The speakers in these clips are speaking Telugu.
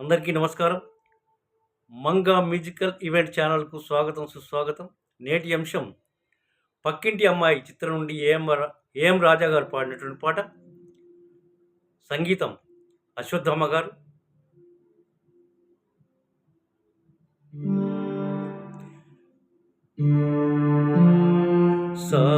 అందరికీ నమస్కారం. మంగా మ్యూజికల్ ఈవెంట్ ఛానల్కు స్వాగతం సుస్వాగతం. నేటి అంశం పక్కింటి అమ్మాయి చిత్రం నుండి ఏఎం రా- ఏఎం రాజా గారు పాడినటువంటి పాట సంగీతం అశ్వత్థామ గారు. సగమదని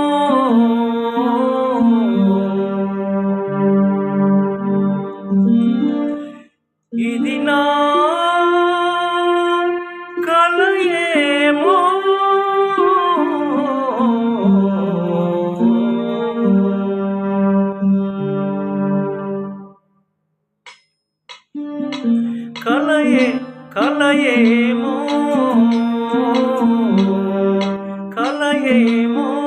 కలయేమో. కలయే కలయేమో. కలయేమో.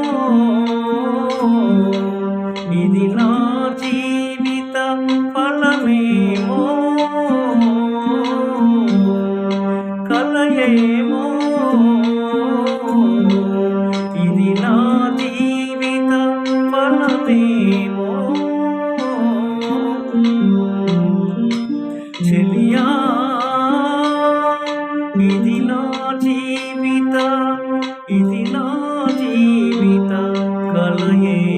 ఇది నా జీవిత ఫలమేమో చెలియా ఇది నా జీవిత ఇది నా జీవిత కలయేమో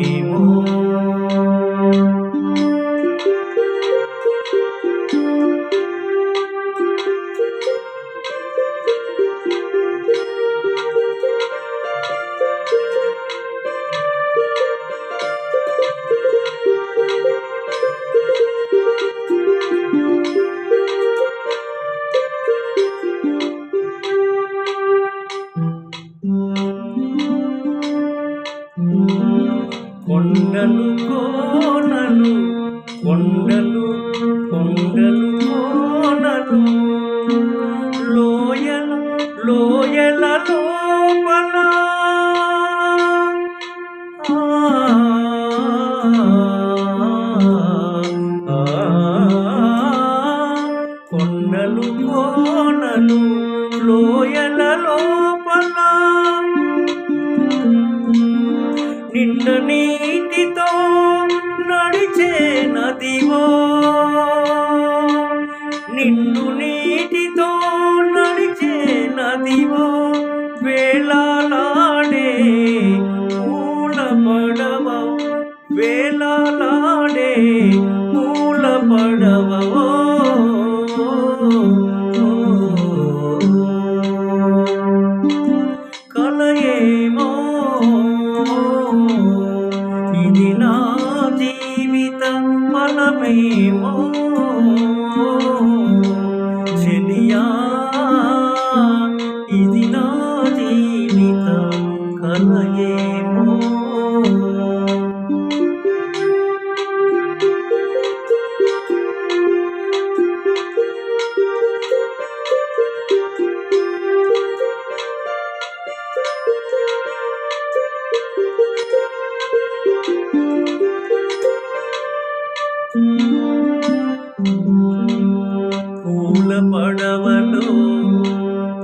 కొండలు కోనలు కొండలు కొండలు కోనలు లోయల లోయల లోపల. కొండలు కోనలు లోయల లోపల. నిండు నీతితో నడిచే నది పూల పడవలో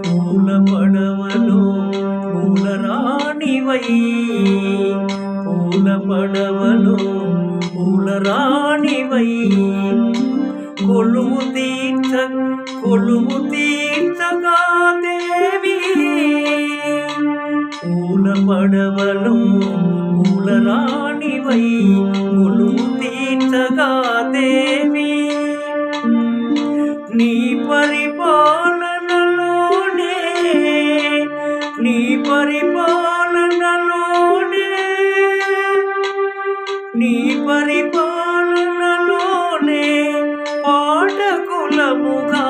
పూల పడవలో పూల రాణివై పూల పడవలో పూల రాణివై కొలువు తీర్చ కొలువు తీర్చగా దేవి. పూల పడవలో పూల రాణివై కొలువు తీర్చగా దేవి. నీ పరిపాలనలోనే నీ పరిపాలనలోనే నీ పరిపాలనలోనే పాఠకులముగా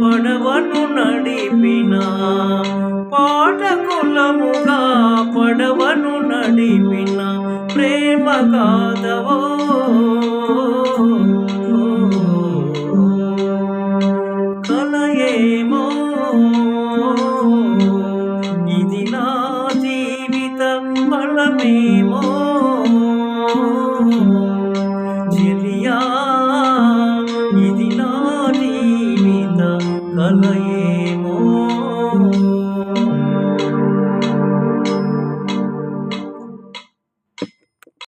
పడవను నడిపిన పాఠకులముగా పడవను నడిపిన ప్రేమ కాదవో దినాని మీద కలయే